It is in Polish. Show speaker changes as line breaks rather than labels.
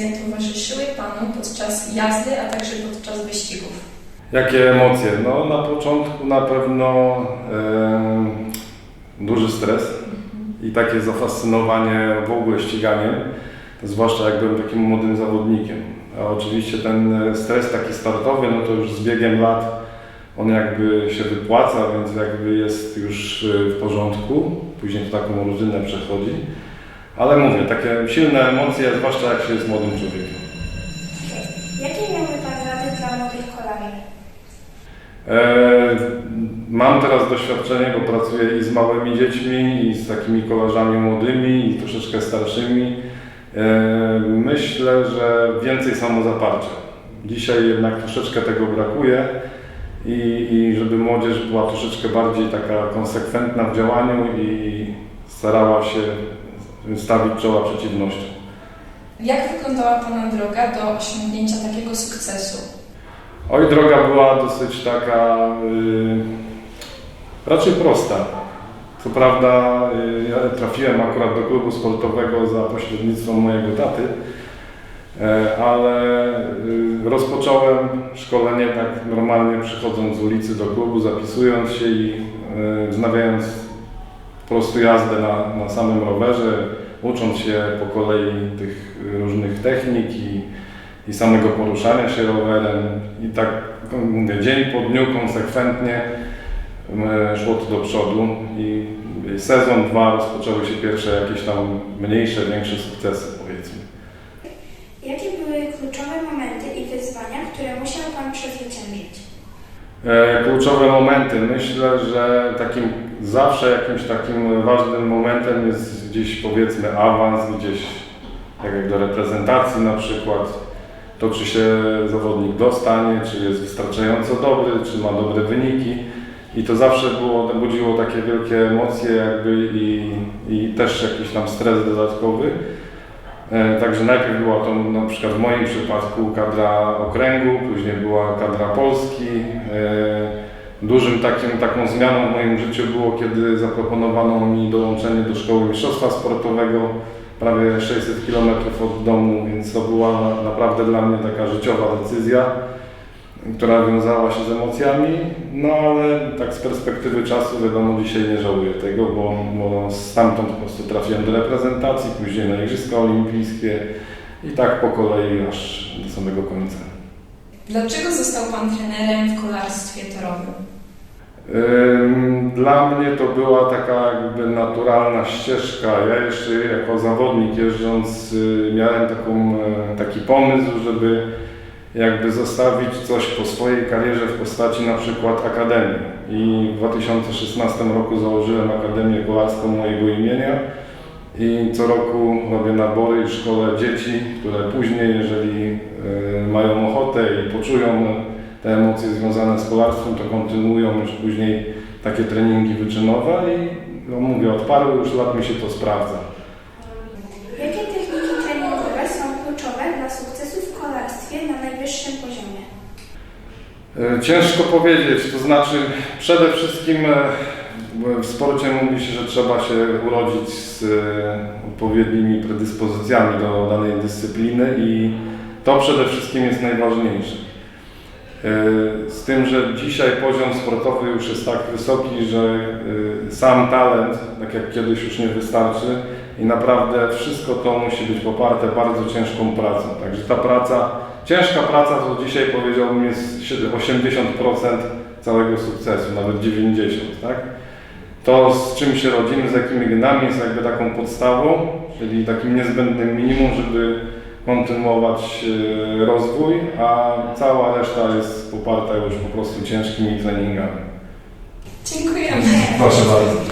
emocje towarzyszyły Panu podczas jazdy, a także podczas wyścigów?
Jakie emocje? No na początku na pewno duży stres i takie zafascynowanie w ogóle ściganiem, zwłaszcza jak byłem takim młodym zawodnikiem. A oczywiście ten e, stres taki startowy, no to już z biegiem lat on jakby się wypłaca, więc jakby jest już e, w porządku. Później to taką rutynę przechodzi. Ale mówię, takie silne emocje, zwłaszcza jak się jest młodym człowiekiem.
Jakie miałby Pan rady dla młodych kolarzy?
E, Mam teraz doświadczenie, bo pracuję i z małymi dziećmi, i z takimi kolarzami młodymi, i troszeczkę starszymi. E, Myślę, że więcej samozaparcia. Dzisiaj jednak troszeczkę tego brakuje i, i żeby młodzież była troszeczkę bardziej taka konsekwentna w działaniu i starała się stawić czoła przeciwnościom.
Jak wyglądała Pana droga do osiągnięcia takiego sukcesu?
Oj, droga była dosyć taka y, raczej prosta. Co prawda y, ja trafiłem akurat do klubu sportowego za pośrednictwem mojego taty, e, ale y, rozpocząłem szkolenie tak normalnie przychodząc z ulicy do klubu, zapisując się i y, wznawiając prostu jazdę na, na samym rowerze, ucząc się po kolei tych różnych technik i i samego poruszania się rowerem i tak mówię, dzień po dniu konsekwentnie e, szło to do przodu i sezon dwa rozpoczęły się pierwsze jakieś tam mniejsze, większe sukcesy powiedzmy.
Jakie były kluczowe momenty i wyzwania, które musiał Pan przezwyciężyć?
E, Kluczowe momenty. Myślę, że takim zawsze jakimś takim ważnym momentem jest gdzieś powiedzmy awans, gdzieś tak jak do reprezentacji na przykład. To czy się zawodnik dostanie, czy jest wystarczająco dobry, czy ma dobre wyniki. I to zawsze było, budziło takie wielkie emocje jakby i, i też jakiś tam stres dodatkowy. E, Także najpierw była to na przykład w moim przypadku kadra okręgu, później była kadra Polski. Dużym takim, taką zmianą w moim życiu było, kiedy zaproponowano mi dołączenie do szkoły mistrzostwa sportowego, prawie 600 km od domu, więc to była na- naprawdę dla mnie taka życiowa decyzja, która wiązała się z emocjami, no ale tak z perspektywy czasu wiadomo dzisiaj nie żałuję tego, bo, bo stamtąd po prostu trafiłem do reprezentacji, później na Igrzyska Olimpijskie i tak po kolei aż do samego końca.
Dlaczego został Pan trenerem w kolarstwie torowym?
Ym, Dla mnie to była taka jakby naturalna ścieżka. Ja jeszcze jako zawodnik jeżdżąc y, miałem taką, e, taki pomysł, żeby jakby zostawić coś po swojej karierze w postaci na przykład akademii. I w 2016 roku założyłem Akademię Kolarską mojego imienia i co roku robię nabory i szkole dzieci, które później, jeżeli e, mają ochotę i poczują te emocje związane z kolarstwem, to kontynuują już później takie treningi wyczynowe i no mówię, od paru już lat mi się to sprawdza.
Jakie techniki treningowe są kluczowe dla sukcesu w kolarstwie na najwyższym poziomie?
E, Ciężko powiedzieć, to znaczy przede wszystkim e, w sporcie mówi się, że trzeba się urodzić z e, odpowiednimi predyspozycjami do danej dyscypliny i to przede wszystkim jest najważniejsze. E, Z tym, że dzisiaj poziom sportowy już jest tak wysoki, że e, sam talent, tak jak kiedyś już nie wystarczy i naprawdę wszystko to musi być poparte bardzo ciężką pracą. Także ta praca, ciężka praca to dzisiaj powiedziałbym jest 80% całego sukcesu, nawet 90%, tak? To z czym się rodzimy, z jakimi genami jest jakby taką podstawą, czyli takim niezbędnym minimum, żeby kontynuować e, rozwój, a cała reszta jest poparta już po prostu ciężkimi treningami.
Dziękujemy.
Proszę bardzo.